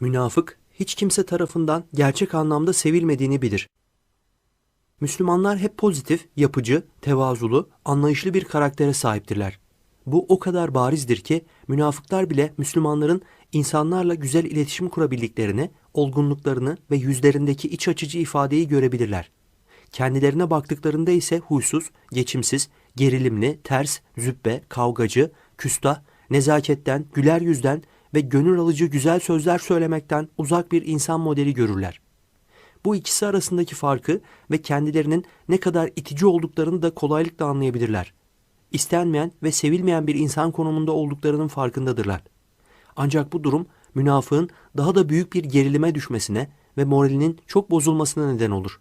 Münafık hiç kimse tarafından gerçek anlamda sevilmediğini bilir. Müslümanlar hep pozitif, yapıcı, tevazulu, anlayışlı bir karaktere sahiptirler. Bu o kadar barizdir ki münafıklar bile Müslümanların insanlarla güzel iletişim kurabildiklerini, olgunluklarını ve yüzlerindeki iç açıcı ifadeyi görebilirler. Kendilerine baktıklarında ise huysuz, geçimsiz, gerilimli, ters, züppe, kavgacı, küstah, nezaketten, güler yüzden ve gönül alıcı güzel sözler söylemekten uzak bir insan modeli görürler. Bu ikisi arasındaki farkı ve kendilerinin ne kadar itici olduklarını da kolaylıkla anlayabilirler. İstenmeyen ve sevilmeyen bir insan konumunda olduklarının farkındadırlar. Ancak bu durum münafığın daha da büyük bir gerilime düşmesine ve moralinin çok bozulmasına neden olur.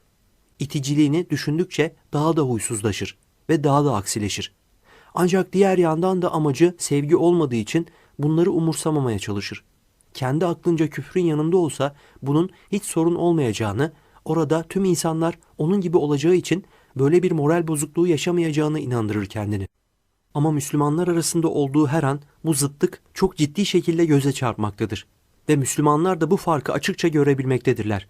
İticiliğini düşündükçe daha da huysuzlaşır ve daha da aksileşir. Ancak diğer yandan da amacı sevgi olmadığı için bunları umursamamaya çalışır. Kendi aklınca küfrün yanında olsa bunun hiç sorun olmayacağını, orada tüm insanlar onun gibi olacağı için böyle bir moral bozukluğu yaşamayacağını inandırır kendini. Ama Müslümanlar arasında olduğu her an bu zıtlık çok ciddi şekilde göze çarpmaktadır. Ve Müslümanlar da bu farkı açıkça görebilmektedirler.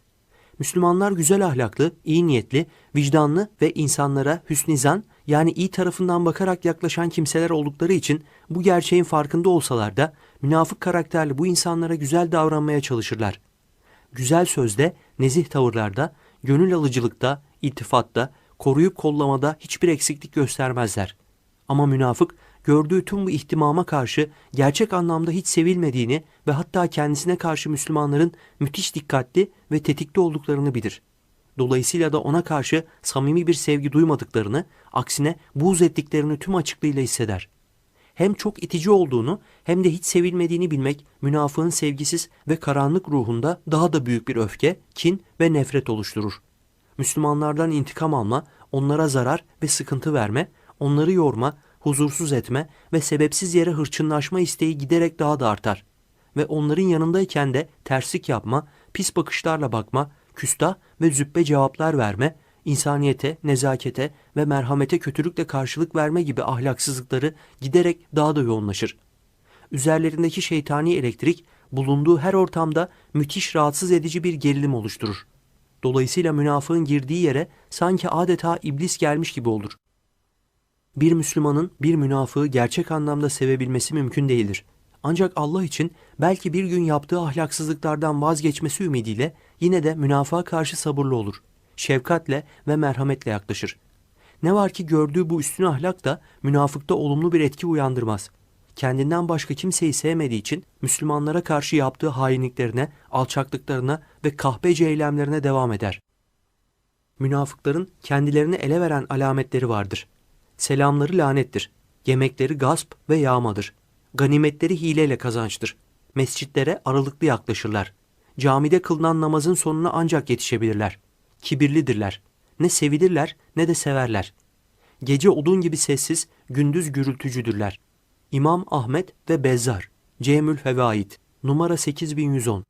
Müslümanlar güzel ahlaklı, iyi niyetli, vicdanlı ve insanlara hüsnizan yani iyi tarafından bakarak yaklaşan kimseler oldukları için bu gerçeğin farkında olsalar da münafık karakterli bu insanlara güzel davranmaya çalışırlar. Güzel sözde, nezih tavırlarda, gönül alıcılıkta, iltifatta, koruyup kollamada hiçbir eksiklik göstermezler. Ama münafık gördüğü tüm bu ihtimama karşı gerçek anlamda hiç sevilmediğini ve hatta kendisine karşı Müslümanların müthiş dikkatli ve tetikte olduklarını bilir. Dolayısıyla da ona karşı samimi bir sevgi duymadıklarını, aksine buğz ettiklerini tüm açıklığıyla hisseder. Hem çok itici olduğunu hem de hiç sevilmediğini bilmek münafığın sevgisiz ve karanlık ruhunda daha da büyük bir öfke, kin ve nefret oluşturur. Müslümanlardan intikam alma, onlara zarar ve sıkıntı verme, onları yorma, huzursuz etme ve sebepsiz yere hırçınlaşma isteği giderek daha da artar. Ve onların yanındayken de terslik yapma, pis bakışlarla bakma, küstah ve züppe cevaplar verme, insaniyete, nezakete ve merhamete kötülükle karşılık verme gibi ahlaksızlıkları giderek daha da yoğunlaşır. Üzerlerindeki şeytani elektrik bulunduğu her ortamda müthiş rahatsız edici bir gerilim oluşturur. Dolayısıyla münafığın girdiği yere sanki adeta iblis gelmiş gibi olur. Bir Müslümanın bir münafığı gerçek anlamda sevebilmesi mümkün değildir. Ancak Allah için belki bir gün yaptığı ahlaksızlıklardan vazgeçmesi ümidiyle yine de münafığa karşı sabırlı olur. Şefkatle ve merhametle yaklaşır. Ne var ki gördüğü bu üstün ahlak da münafıkta olumlu bir etki uyandırmaz. Kendinden başka kimseyi sevmediği için Müslümanlara karşı yaptığı hainliklerine, alçaklıklarına ve kahpece eylemlerine devam eder. Münafıkların kendilerini ele veren alametleri vardır. Selamları lanettir. Yemekleri gasp ve yağmadır. Ganimetleri hileyle kazançtır. Mescitlere aralıklı yaklaşırlar. Camide kılınan namazın sonuna ancak yetişebilirler. Kibirlidirler. Ne sevilirler ne de severler. Gece odun gibi sessiz, gündüz gürültücüdürler. İmam Ahmet ve Bezzar, Cemül Fevaid, numara 8110